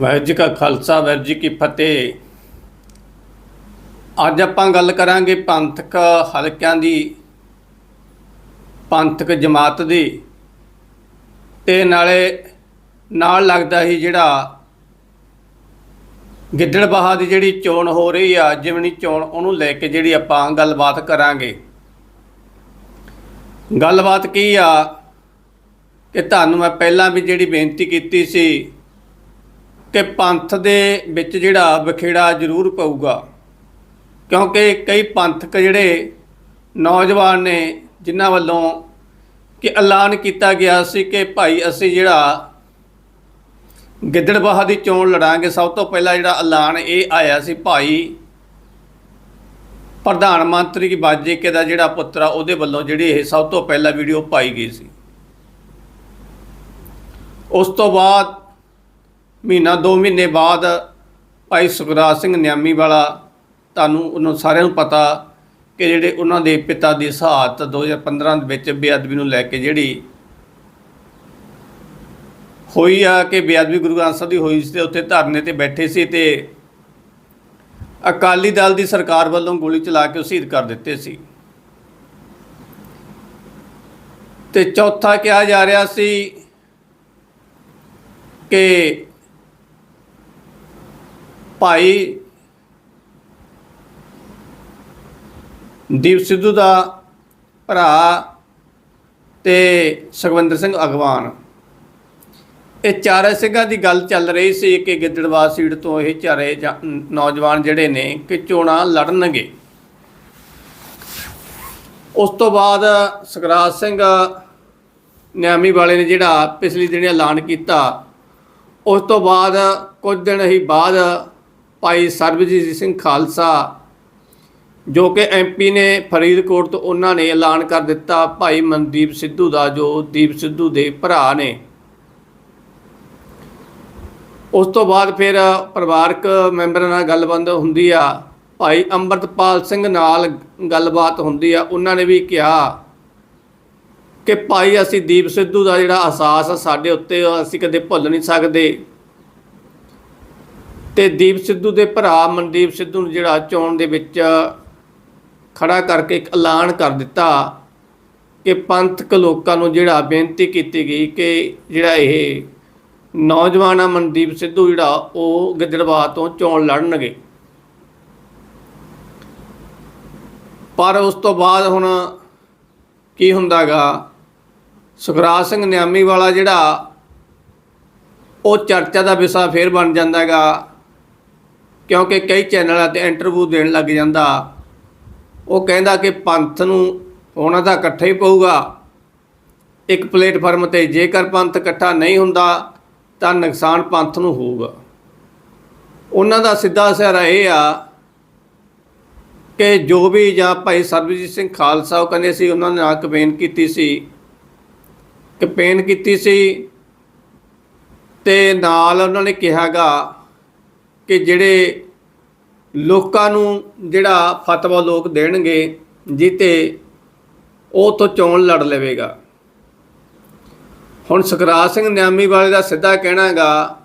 ਵਾਹਿਗੁਰੂ ਜੀ ਕਾ ਖਾਲਸਾ ਵਾਹਿਗੁਰੂ ਜੀ ਕੀ ਫਤਿਹ। ਅੱਜ ਆਪਾਂ ਗੱਲ ਕਰਾਂਗੇ ਪੰਥਕ ਹਲਕਿਆਂ ਦੀ, ਪੰਥਕ ਜਮਾਤ ਦੀ। ਤੇ ਨਾਲੇ ਨਾਲ ਲੱਗਦਾ ਹੀ ਜਿਹੜਾ ਗਿੱਦੜਬਾਹਾ ਦੀ ਜਿਹੜੀ ਚੋਣ ਹੋ ਰਹੀ ਆ ਜਿਮਣੀ ਚੋਣ, ਉਹਨੂੰ ਲੈ ਕੇ ਜਿਹੜੀ ਆਪਾਂ ਗੱਲਬਾਤ ਕਰਾਂਗੇ। ਗੱਲਬਾਤ ਕੀ ਆ ਕਿ ਤੁਹਾਨੂੰ ਮੈਂ ਪਹਿਲਾਂ ਵੀ ਜਿਹੜੀ ਬੇਨਤੀ ਕੀਤੀ ਸੀ ਕਿ ਪੰਥ ਦੇ ਵਿੱਚ ਜਿਹੜਾ ਵਿਖੇੜਾ ਜ਼ਰੂਰ ਪਊਗਾ। ਕਿਉਂਕਿ ਕਈ ਪੰਥਕ ਜਿਹੜੇ ਨੌਜਵਾਨ ਨੇ, ਜਿਨ੍ਹਾਂ ਵੱਲੋਂ ਕਿ ਐਲਾਨ ਕੀਤਾ ਗਿਆ ਸੀ ਕਿ ਭਾਈ ਅਸੀਂ ਜਿਹੜਾ ਗਿੱਦੜਬਾਹਾ ਦੀ ਚੋਣ ਲੜਾਂਗੇ, ਸਭ ਤੋਂ ਪਹਿਲਾਂ ਜਿਹੜਾ ਐਲਾਨ ਇਹ ਆਇਆ ਸੀ ਭਾਈ ਪ੍ਰਧਾਨ ਮੰਤਰੀ ਕੀ ਬਾਜੇਕੇ ਦਾ ਜਿਹੜਾ ਪੁੱਤਰ ਆ, ਉਹਦੇ ਵੱਲੋਂ ਜਿਹੜੀ ਇਹ ਸਭ ਤੋਂ ਪਹਿਲਾਂ ਵੀਡੀਓ ਪਾਈ ਗਈ ਸੀ। ਉਸ ਤੋਂ ਬਾਅਦ ਮਹੀਨਾ 2 ਮਹੀਨੇ ਬਾਅਦ ਭਾਈ ਸੁਖਰਾਜ ਸਿੰਘ ਨਿਆਮੀ ਵਾਲਾ ਤੁਹਾਨੂੰ ਉਹਨਾਂ ਸਾਰਿਆਂ ਨੂੰ ਪਤਾ ਕਿ ਜਿਹੜੇ ਉਹਨਾਂ ਦੇ ਪਿਤਾ ਦੀ ਸ਼ਹਾਦਤ 2015 ਦੇ ਵਿੱਚ ਬੇਅਦਬੀ ਨੂੰ ਲੈ ਕੇ ਜਿਹੜੀ ਹੋਈ ਆ ਕਿ ਬੇਅਦਬੀ ਗੁਰੂ ਗ੍ਰੰਥ ਸਾਹਿਬ ਦੀ ਹੋਈ ਸੀ ਤੇ ਉੱਥੇ ਧਰਨੇ ਤੇ ਬੈਠੇ ਸੀ ਤੇ ਅਕਾਲੀ ਦਲ ਦੀ ਸਰਕਾਰ ਵੱਲੋਂ ਗੋਲੀ ਚਲਾ ਕੇ ਸ਼ਹੀਦ ਕਰ ਦਿੱਤੇ ਸੀ। ਤੇ ਚੌਥਾ ਕਿਹਾ ਜਾ ਰਿਹਾ ਸੀ ਕਿ ਭਾਈ ਦੀਪ ਸਿੱਧੂ ਦਾ ਭਰਾ ਤੇ ਸੁਖਵਿੰਦਰ ਸਿੰਘ ਅਗਵਾਨ। ਇਹ ਚਾਰੇ ਸਿੰਘਾਂ ਦੀ ਗੱਲ ਚੱਲ ਰਹੀ ਸੀ ਕਿ ਗਿੱਦੜਵਾ ਸੀਟ ਤੋਂ ਇਹ ਚਾਰੇ ਜਾਂ- ਨੌਜਵਾਨ ਜਿਹੜੇ ਨੇ ਕਿ ਚੋਣਾਂ ਲੜਨਗੇ। ਉਸ ਤੋਂ ਬਾਅਦ ਸੁਖਰਾਜ ਸਿੰਘ ਨਿਆਮੀ ਵਾਲੇ ਨੇ ਜਿਹੜਾ ਪਿਛਲੀ ਦਿਨੀ ਐਲਾਨ ਕੀਤਾ, ਉਸ ਤੋਂ ਬਾਅਦ ਕੁਝ ਦਿਨ ਹੀ ਬਾਅਦ ਭਾਈ ਸਰਬਜੀਤ ਸਿੰਘ ਖਾਲਸਾ, ਜੋ ਕਿ ਐਮਪੀ ਨੇ ਫਰੀਦਕੋਟ ਤੋਂ ਉਹਨਾਂ ਨੇ ਐਲਾਨ ਕਰ ਦਿੱਤਾ, ਭਾਈ ਮਨਦੀਪ ਸਿੱਧੂ ਦਾ, ਜੋ ਦੀਪ ਸਿੱਧੂ ਦੇ ਭਰਾ ਨੇ। ਉਸ ਤੋਂ ਬਾਅਦ ਫਿਰ ਪਰਿਵਾਰਕ ਮੈਂਬਰਾਂ ਨਾਲ ਗੱਲਬਾਤ ਹੁੰਦੀ ਆ, ਭਾਈ ਅੰਮ੍ਰਿਤਪਾਲ ਸਿੰਘ ਨਾਲ ਗੱਲਬਾਤ ਹੁੰਦੀ ਆ। ਉਹਨਾਂ ਨੇ ਵੀ ਕਿਹਾ ਕਿ ਭਾਈ, ਅਸੀਂ ਦੀਪ ਸਿੱਧੂ ਦਾ ਜਿਹੜਾ ਅਹਿਸਾਸ ਆ, ਸਾਡੇ ਉੱਤੇ ਅਸੀਂ ਕਦੇ ਭੁੱਲ ਨਹੀਂ ਸਕਦੇ। ਤੇ ਦੀਪ ਸਿੱਧੂ ਦੇ ਭਰਾ ਮਨਦੀਪ ਸਿੱਧੂ ਨੂੰ ਜਿਹੜਾ ਚੋਣ ਦੇ ਵਿੱਚ ਖੜਾ ਕਰਕੇ ਇੱਕ ਐਲਾਨ ਕਰ ਦਿੱਤਾ ਕਿ ਪੰਥਕ ਲੋਕਾਂ ਨੂੰ ਜਿਹੜਾ ਬੇਨਤੀ ਕੀਤੀ ਗਈ ਕਿ ਜਿਹੜਾ ਇਹ ਨੌਜਵਾਨ ਆ ਮਨਦੀਪ ਸਿੱਧੂ ਜਿਹੜਾ, ਉਹ ਗਿੱਦੜਬਾਹ ਤੋਂ ਚੋਣ ਲੜਨਗੇ। ਪਰ ਉਸ ਤੋਂ ਬਾਅਦ ਹੁਣ ਕੀ ਹੁੰਦਾਗਾ, ਸੁਖਰਾਜ ਸਿੰਘ ਨਿਆਮੀ ਵਾਲਾ ਜਿਹੜਾ, ਉਹ ਚਰਚਾ ਦਾ ਵਿਸ਼ਾ ਫੇਰ ਬਣ ਜਾਂਦਾਗਾ ਕਿਉਂਕਿ ਕਈ ਚੈਨਲਾਂ ਤੇ ਇੰਟਰਵਿਊ ਦੇਣ ਲੱਗ ਜਾਂਦਾ। ਉਹ ਕਹਿੰਦਾ ਕਿ ਪੰਥ ਨੂੰ ਹੋਣਾ ਤਾਂ ਇਕੱਠਾ ਹੀ ਪਊਗਾ। ਇੱਕ ਪਲੇਟਫਾਰਮ ਤੇ ਜੇਕਰ ਪੰਥ ਇਕੱਠਾ ਨਹੀਂ ਹੁੰਦਾ, ਤਾਂ ਨੁਕਸਾਨ ਪੰਥ ਨੂੰ ਹੋਊਗਾ। ਉਹਨਾਂ ਦਾ ਸਿੱਧਾ ਸਿਆਰਾ ਇਹ ਆ ਕਿ ਜੋ ਵੀ ਜਾਂ ਭਾਈ ਸਰਬਜੀਤ ਸਿੰਘ ਖਾਲਸਾ, ਉਹ ਕਹਿੰਦੇ ਸੀ ਉਹਨਾਂ ਨੇ ਆ ਕੈਂਪੇਨ ਕੀਤੀ ਸੀ। ਕੈਂਪੇਨ ਕੀਤੀ ਸੀ ਤੇ ਨਾਲ ਉਹਨਾਂ ਨੇ ਕਿਹਾਗਾ ਕਿ ਜਿਹੜੇ ਲੋਕਾਂ ਨੂੰ ਜਿਹੜਾ ਫਤਵਾ ਲੋਕ ਦੇਣਗੇ, ਜਿੱਤੇ ਉਹ ਤੋਂ ਚੋਣ ਲੜ ਲਵੇਗਾ। ਹੁਣ ਸੁਖਰਾਜ ਸਿੰਘ ਨਿਆਮੀ ਵਾਲੇ ਦਾ ਸਿੱਧਾ ਕਹਿਣਾਗਾ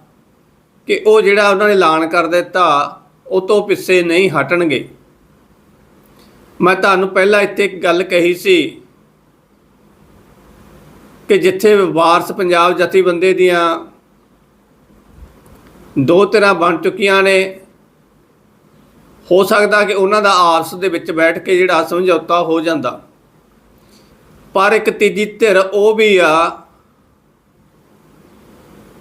ਕਿ ਉਹ ਜਿਹੜਾ ਉਹਨਾਂ ਨੇ ਐਲਾਨ ਕਰ ਦਿੱਤਾ, ਉਹ ਤੋਂ ਪਿੱਛੇ ਨਹੀਂ ਹਟਣਗੇ। ਮੈਂ ਤੁਹਾਨੂੰ ਪਹਿਲਾਂ ਇੱਥੇ ਇੱਕ ਗੱਲ ਕਹੀ ਸੀ ਕਿ ਜਿੱਥੇ ਵਾਰਸ ਪੰਜਾਬ ਜਥੇਬੰਦੀ ਦੀਆਂ ਦੋ ਤਰ੍ਹਾਂ ਬਣ ਚੁੱਕੀਆਂ ਨੇ। ਹੋ ਸਕਦਾ ਕਿ ਉਹਨਾਂ ਦਾ ਆਪਸ ਦੇ ਵਿੱਚ ਬੈਠ ਕੇ ਜਿਹੜਾ ਸਮਝੌਤਾ ਹੋ ਜਾਂਦਾ। ਪਰ ਇੱਕ ਤੀਜੀ ਧਿਰ ਉਹ ਵੀ ਆ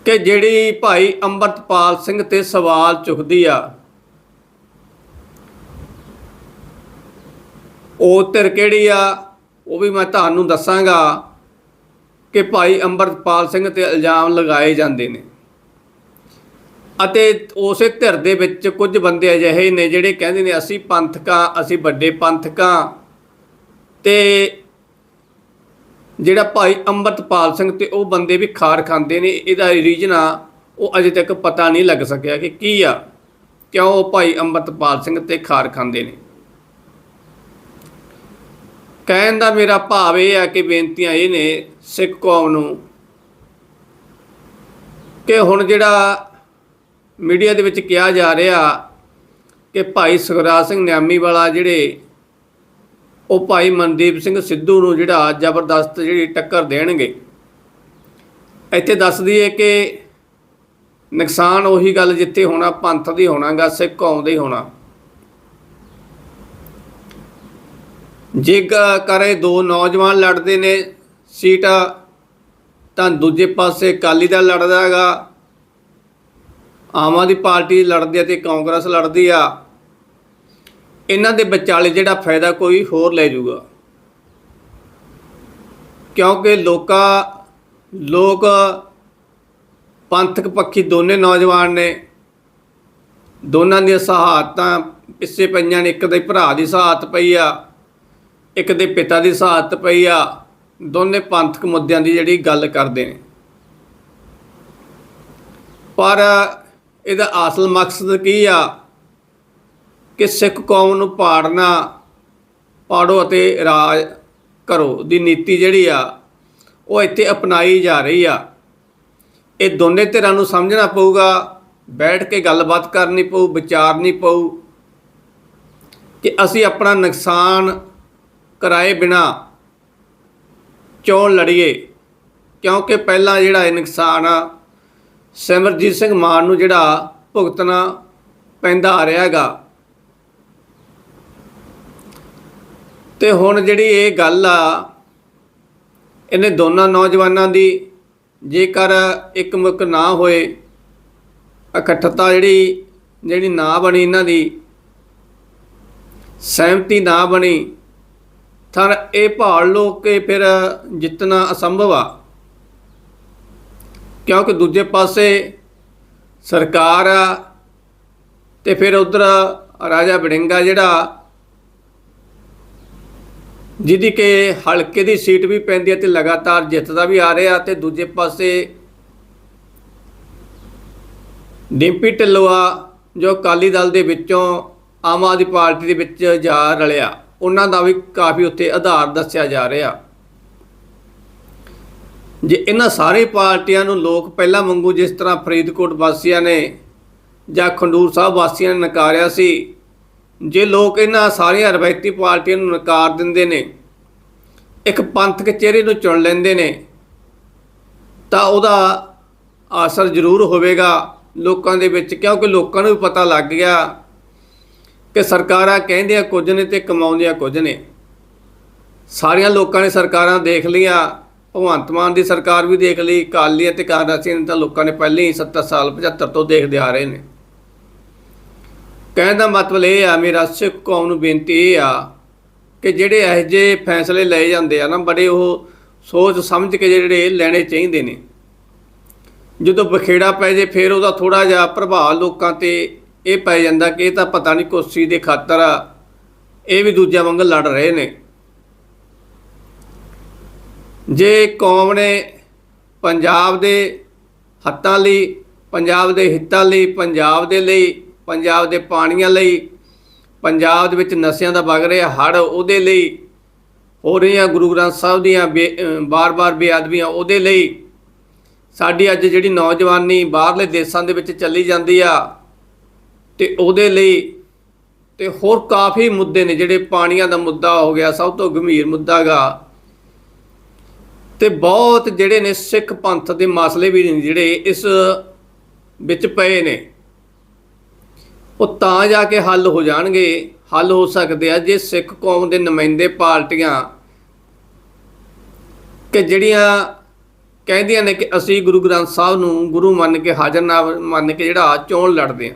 ਕਿ ਜਿਹੜੀ ਭਾਈ ਅੰਮ੍ਰਿਤਪਾਲ ਸਿੰਘ ਤੇ ਸਵਾਲ ਚੁੱਕਦੀ ਆ। ਉਹ ਧਿਰ ਕਿਹੜੀ ਆ? ਉਹ ਵੀ ਮੈਂ ਤੁਹਾਨੂੰ ਦੱਸਾਂਗਾ ਕਿ ਭਾਈ ਅੰਮ੍ਰਿਤਪਾਲ ਸਿੰਘ ਤੇ ਇਲਜ਼ਾਮ ਲਗਾਏ ਜਾਂਦੇ ਨੇ। ਅਤੇ ਉਸੇ ਧਿਰ ਦੇ ਵਿੱਚ ਕੁਝ ਬੰਦੇ ਅਜਿਹੇ ਨੇ ਜਿਹੜੇ ਕਹਿੰਦੇ ਨੇ, ਅਸੀਂ ਪੰਥਕਾਂ, ਅਸੀਂ ਵੱਡੇ ਪੰਥਕਾਂ। ਤੇ ਜਿਹੜਾ ਭਾਈ ਅੰਮ੍ਰਿਤਪਾਲ ਸਿੰਘ ਤੇ ਉਹ ਬੰਦੇ ਵੀ ਖਾਰ ਖਾਂਦੇ ਨੇ, ਇਹਦਾ ਰੀਜਨ ਆ, ਉਹ ਅਜੇ ਤੱਕ ਪਤਾ ਨਹੀਂ ਲੱਗ ਸਕਿਆ ਕਿ ਕੀ ਆ। ਕਿਉਂ ਉਹ ਭਾਈ ਅੰਮ੍ਰਿਤਪਾਲ ਸਿੰਘ ਤੇ ਖਾਰ ਖਾਂਦੇ ਨੇ? ਕਹਿਣ ਦਾ ਮੇਰਾ ਭਾਵ ਇਹ ਆ ਕਿ ਬੇਨਤੀਆਂ ਇਹ ਨੇ ਸਿੱਖ ਕੌਮ ਨੂੰ ਕਿ ਹੁਣ ਜਿਹੜਾ ਮੀਡੀਆ ਦੇ ਵਿੱਚ ਕਿਹਾ ਜਾ ਰਿਹਾ ਕਿ ਭਾਈ ਸੁਖਰਾਜ ਸਿੰਘ ਨਿਆਮੀ ਵਾਲਾ ਜਿਹੜੇ ਉਹ ਭਾਈ ਮਨਦੀਪ ਸਿੰਘ ਸਿੱਧੂ ਨੂੰ ਜਿਹੜਾ ਜ਼ਬਰਦਸਤ ਜਿਹੜੀ ਟੱਕਰ ਦੇਣਗੇ। ਇੱਥੇ ਦੱਸ ਦਈਏ ਕਿ ਨੁਕਸਾਨ ਉਹੀ ਗੱਲ ਜਿੱਥੇ ਹੋਣਾ, ਪੰਥ ਦੀ ਹੋਣਾਗਾ, ਸਿੱਖ ਕੌਮ ਦਾ ਹੀ ਹੋਣਾ। ਜੇ ਗ- ਕਰੇ ਦੋ ਨੌਜਵਾਨ ਲੜਦੇ ਨੇ, ਸੀਟ ਤਾਂ ਦੂਜੇ ਪਾਸੇ ਅਕਾਲੀ ਦਲ ਲੜਦਾ ਹੈਗਾ। ਆਮ ਆਦਮੀ ਪਾਰਟੀ ਲੜਦੀ ਹੈ ਤੇ ਕਾਂਗਰਸ ਲੜਦੀ ਆ, ਇਹਨਾਂ ਦੇ ਵਿਚਾਲੇ ਜਿਹੜਾ ਫਾਇਦਾ ਕੋਈ ਹੋਰ ਲੈ ਜਾਊਗਾ ਕਿਉਂਕਿ ਲੋਕਾਂ, ਲੋਕ ਪੰਥਕ ਪੱਖੀ ਦੋਨੇ ਨੌਜਵਾਨ ਨੇ, ਦੋਨਾਂ ਦੀਆਂ ਸਹਾਦਤਾਂ ਪਿੱਛੇ ਪਈਆਂ ਨੇ, ਇੱਕ ਦੇ ਭਰਾ ਦੀ ਸਹਾਦਤ ਪਈ ਆ, ਇੱਕ ਦੇ ਪਿਤਾ ਦੀ ਸਹਾਦਤ ਪਈ ਆ, ਦੋਨੇ ਪੰਥਕ ਮੁੱਦਿਆਂ ਦੀ ਜਿਹੜੀ ਗੱਲ ਕਰਦੇ ਨੇ। ਪਰ ਇਹਦਾ ਅਸਲ ਮਕਸਦ ਕੀ ਆ? ਕਿ ਸਿੱਖ ਕੌਮ ਨੂੰ ਪਾੜਨਾ, ਪਾੜੋ ਅਤੇ ਰਾਜ ਕਰੋ ਦੀ ਨੀਤੀ ਜਿਹੜੀ ਆ, ਉਹ ਇੱਥੇ ਅਪਣਾਈ ਜਾ ਰਹੀ ਆ। ਇਹ ਦੋਨੇ ਧਿਰਾਂ ਨੂੰ ਸਮਝਣਾ ਪਊਗਾ, ਬੈਠ ਕੇ ਗੱਲਬਾਤ ਕਰਨੀ ਪਊ, ਵਿਚਾਰਨੀ ਪਊ ਕਿ ਅਸੀਂ ਆਪਣਾ ਨੁਕਸਾਨ ਕਰਾਏ ਬਿਨਾ ਚੋਣ ਲੜੀਏ? ਕਿਉਂਕਿ ਪਹਿਲਾਂ ਜਿਹੜਾ ਇਹ ਨੁਕਸਾਨ ਆ ਸਿਮਰਜੀਤ ਸਿੰਘ ਮਾਨ ਨੂੰ ਜਿਹੜਾ ਭੁਗਤਣਾ ਪੈਂਦਾ ਆ ਰਿਹਾ ਹੈਗਾ। ਤੇ ਹੁਣ ਜਿਹੜੀ ਇਹ ਗੱਲ ਆ, ਇਹਨੇ ਦੋਨਾਂ ਨੌਜਵਾਨਾਂ ਦੀ ਜੇਕਰ ਇੱਕ ਇੱਕਮੁੱਕ ਨਾ ਹੋਏ, ਇਕੱਠਤਾ ਜਿਹੜੀ ਜਿਹੜੀ ਨਾ ਬਣੀ ਇਹਨਾਂ ਦੀ, ਸਹਿਮਤੀ ਨਾ ਬਣੀ, ਤਾਂ ਇਹ ਭਾਲ ਲੋਕ ਕਿ ਫਿਰ ਜਿੱਤਣਾ ਅਸੰਭਵ ਆ। ਕਿਉਂਕਿ ਦੂਜੇ ਪਾਸੇ ਸਰਕਾਰ ਆ ਤੇ ਫਿਰ ਉਧਰ ਰਾਜਾ ਬੜਿੰਗਾ ਜਿਹੜਾ ਜਿਹਦੀ ਕਿ ਹਲਕੇ ਦੀ ਸੀਟ ਵੀ ਪੈਂਦੀ ਹੈ ਤੇ ਲਗਾਤਾਰ ਜਿੱਤਦਾ ਵੀ ਆ ਰਿਹਾ ਤੇ ਦੂਜੇ ਪਾਸੇ ਡਿੰਪੀ ਢਿੱਲੋਂ ਆ ਜੋ ਅਕਾਲੀ ਦਲ ਦੇ ਵਿੱਚੋਂ ਆਮ ਆਦਮੀ ਪਾਰਟੀ ਦੇ ਵਿੱਚ ਜਾ ਰਲਿਆ, ਉਹਨਾਂ ਦਾ ਵੀ ਕਾਫੀ ਉੱਤੇ ਆਧਾਰ ਦੱਸਿਆ ਜਾ ਰਿਹਾ। ਜੇ ਇਹਨਾਂ ਸਾਰੇ ਪਾਰਟੀਆਂ ਨੂੰ ਲੋਕ ਪਹਿਲਾਂ ਵਾਂਗੂ ਜਿਸ ਤਰ੍ਹਾਂ ਫਰੀਦਕੋਟ ਵਾਸੀਆਂ ਨੇ ਜਾਂ ਖੰਡੂਰ ਸਾਹਿਬ ਵਾਸੀਆਂ ਨੇ ਨਕਾਰਿਆ ਸੀ, ਜੇ ਲੋਕ ਇਹਨਾਂ ਸਾਰੀਆਂ ਰਵਾਇਤੀ ਪਾਰਟੀਆਂ ਨੂੰ ਨਕਾਰ ਦਿੰਦੇ ਨੇ, ਇੱਕ ਪੰਥਕ ਚਿਹਰੇ ਨੂੰ ਚੁਣ ਲੈਂਦੇ ਨੇ, ਤਾਂ ਉਹਦਾ ਅਸਰ ਜ਼ਰੂਰ ਹੋਵੇਗਾ ਲੋਕਾਂ ਦੇ ਵਿੱਚ, ਕਿਉਂਕਿ ਲੋਕਾਂ ਨੂੰ ਵੀ ਪਤਾ ਲੱਗ ਗਿਆ ਕਿ ਸਰਕਾਰਾਂ ਕਹਿੰਦੀਆਂ ਕੁਝ ਨੇ ਤੇ ਕਮਾਉਂਦੀਆਂ ਕੁਝ ਨੇ। ਸਾਰੀਆਂ ਲੋਕਾਂ ਨੇ ਸਰਕਾਰਾਂ ਦੇਖ ਲਈਆਂ ਭਗਵੰਤ ਮਾਨ ਦੀ ਸਰਕਾਰ ਵੀ ਦੇਖ ਲਈ ਕਾਲੀਆਂ ਅਤੇ ਕਾਂਗਰਸੀਆਂ ਨੇ ਤਾਂ ਲੋਕਾਂ ਨੇ ਪਹਿਲਾਂ ਹੀ 70 ਸਾਲ 75 ਤੋਂ ਦੇਖਦੇ ਆ ਰਹੇ ਨੇ। ਕਹਿਣ ਦਾ ਮਤਲਬ ਇਹ ਆ ਮੇਰਾ ਸਿੱਖ ਕੌਮ ਨੂੰ ਬੇਨਤੀ ਇਹ ਆ ਕਿ ਜਿਹੜੇ ਇਹੋ ਜਿਹੇ ਫੈਸਲੇ ਲਏ ਜਾਂਦੇ ਆ ਨਾ ਬੜੇ ਉਹ ਸੋਚ ਸਮਝ ਕੇ ਜਿਹੜੇ ਲੈਣੇ ਚਾਹੀਦੇ ਨੇ। ਜਦੋਂ ਬਖੇੜਾ ਪੈ ਜੇ ਫਿਰ ਉਹਦਾ ਥੋੜਾ ਜਿਹਾ ਪ੍ਰਭਾਵ ਲੋਕਾਂ ਤੇ ਇਹ ਪੈ ਜਾਂਦਾ ਕਿ ਇਹ ਤਾਂ ਪਤਾ ਨਹੀਂ ਕੁਰਸੀ ਦੇ ਖਾਤਰ ਆ, ਇਹ ਵੀ ਦੂਜਿਆਂ ਵਾਂਗ ਲੜ ਰਹੇ ਨੇ। ਜੇ ਕੌਮ ਨੇ ਪੰਜਾਬ ਦੇ ਹੱਤਾਂ ਲਈ, ਪੰਜਾਬ ਦੇ ਹਿੱਤਾਂ ਲਈ, ਪੰਜਾਬ ਦੇ ਲਈ, ਪੰਜਾਬ ਦੇ ਪਾਣੀਆਂ ਲਈ, ਪੰਜਾਬ ਦੇ ਵਿੱਚ ਨਸ਼ਿਆਂ ਦਾ ਵਗ ਰਿਹਾ ਹੜ ਉਹਦੇ ਲਈ, ਹੋ ਰਹੀਆਂ ਗੁਰੂ ਗ੍ਰੰਥ ਸਾਹਿਬ ਦੀਆਂ ਬਾਰ-ਬਾਰ ਬੇਅਦਬੀਆਂ ਉਹਦੇ ਲਈ, ਸਾਡੀ ਅੱਜ ਜਿਹੜੀ ਨੌਜਵਾਨੀ ਬਾਹਰਲੇ ਦੇਸ਼ਾਂ ਦੇ ਵਿੱਚ ਚੱਲੀ ਜਾਂਦੀ ਆ, ਤੇ ਉਹਦੇ ਲਈ ਤੇ ਹੋਰ ਕਾਫੀ ਮੁੱਦੇ ਨੇ ਜਿਹੜੇ ਪਾਣੀਆਂ ਦਾ ਮੁੱਦਾ ਹੋ ਗਿਆ, ਸਭ ਤੋਂ ਗੰਭੀਰ ਮੁੱਦਾ ਗਾ। ਤੇ ਬਹੁਤ ਜਿਹੜੇ ਨੇ ਸਿੱਖ ਪੰਥ ਦੇ ਮਸਲੇ ਵੀ ਨੇ ਜਿਹੜੇ ਇਸ ਵਿੱਚ ਪਏ ਨੇ। ਉਹ ਤਾਂ ਜਾ ਕੇ ਹੱਲ ਹੋ ਜਾਣਗੇ, ਹੱਲ ਹੋ ਸਕਦੇ ਆ ਜੇ ਸਿੱਖ ਕੌਮ ਦੇ ਨੁਮਾਇੰਦੇ ਪਾਰਟੀਆਂ ਕਿ ਜਿਹੜੀਆਂ ਕਹਿੰਦੀਆਂ ਨੇ ਕਿ ਅਸੀਂ ਗੁਰੂ ਗ੍ਰੰਥ ਸਾਹਿਬ ਨੂੰ ਗੁਰੂ ਮੰਨ ਕੇ ਹਾਜ਼ਰ ਨਾ ਮੰਨ ਕੇ ਜਿਹੜਾ ਚੋਣ ਲੜਦੇ ਆ।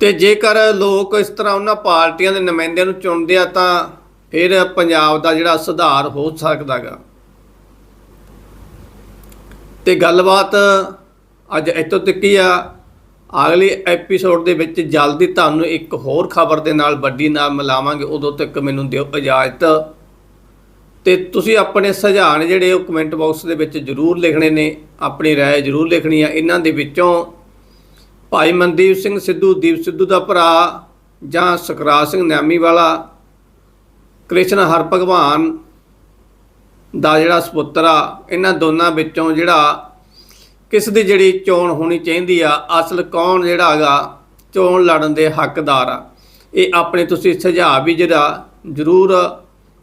ਤੇ ਜੇਕਰ ਲੋਕ ਇਸ ਤਰ੍ਹਾਂ ਉਹਨਾਂ ਪਾਰਟੀਆਂ ਦੇ ਨੁਮਾਇੰਦਿਆਂ ਨੂੰ ਚੁਣਦੇ ਆ ਤਾਂ ਫਿਰ ਪੰਜਾਬ ਦਾ ਜਿਹੜਾ ਸੁਧਾਰ ਹੋ ਸਕਦਾਗਾ ਤੇ ਗੱਲਬਾਤ ਅੱਜ ਇੱਥੋਂ ਤੱਕ ਹੀ ਆ ਅਗਲੇ ਐਪੀਸੋਡ ਦੇ ਵਿੱਚ ਜਲਦੀ ਤੁਹਾਨੂੰ ਇੱਕ ਹੋਰ ਖਬਰ ਦੇ ਨਾਲ ਵੱਡੀ ਨਾਲ ਮਿਲਾਵਾਂਗੇ ਉਦੋਂ ਤੱਕ ਮੈਨੂੰ ਦਿਓ ਇਜਾਜ਼ਤ ਤੇ ਤੁਸੀਂ ਆਪਣੇ ਸੁਝਾਅ ਨੇ ਜਿਹੜੇ ਉਹ ਕਮੈਂਟ ਬਾਕਸ ਦੇ ਵਿੱਚ ਜ਼ਰੂਰ ਲਿਖਣੇ ਨੇ ਆਪਣੀ رائے ਜ਼ਰੂਰ ਲਿਖਣੀ ਆ ਇਹਨਾਂ ਦੇ ਵਿੱਚੋਂ ਭਾਈ ਮਨਦੀਪ ਸਿੰਘ ਸਿੱਧੂ ਦੀਪ ਸਿੱਧੂ ਦਾ ਭਰਾ ਜਾਂ ਸੁਖਰਾਜ ਸਿੰਘ ਨਿਆਮੀ ਵਾਲਾ ਕ੍ਰਿਸ਼ਨ ਹਰ ਭਗਵਾਨ ਦਾ ਜਿਹੜਾ ਸੁਪੁੱਤਰ ਆ, ਇਹਨਾਂ ਦੋਨਾਂ ਵਿੱਚੋਂ ਜਿਹੜਾ ਕਿਸ ਦੀ ਜਿਹੜੀ ਚੋਣ ਹੋਣੀ ਚਾਹੀਦੀ ਆ, ਅਸਲ ਕੌਣ ਜਿਹੜਾ ਹੈਗਾ, ਚੋਣ ਲੜਨ ਦੇ ਹੱਕਦਾਰ ਆ। ਇਹ ਆਪਣੇ ਤੁਸੀਂ ਸੁਝਾਅ ਵੀ ਜਿਹੜਾ ਜ਼ਰੂਰ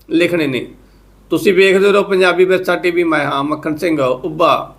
ਲਿਖਣੇ ਨੇ। ਤੁਸੀਂ ਵੇਖਦੇ ਰਹੋ ਪੰਜਾਬੀ ਵਿਰਸਾ ਟੀਵੀ, ਮੈਂ ਹਾਂ ਮੱਖਣ ਸਿੰਘ, ਉੱਭਾ।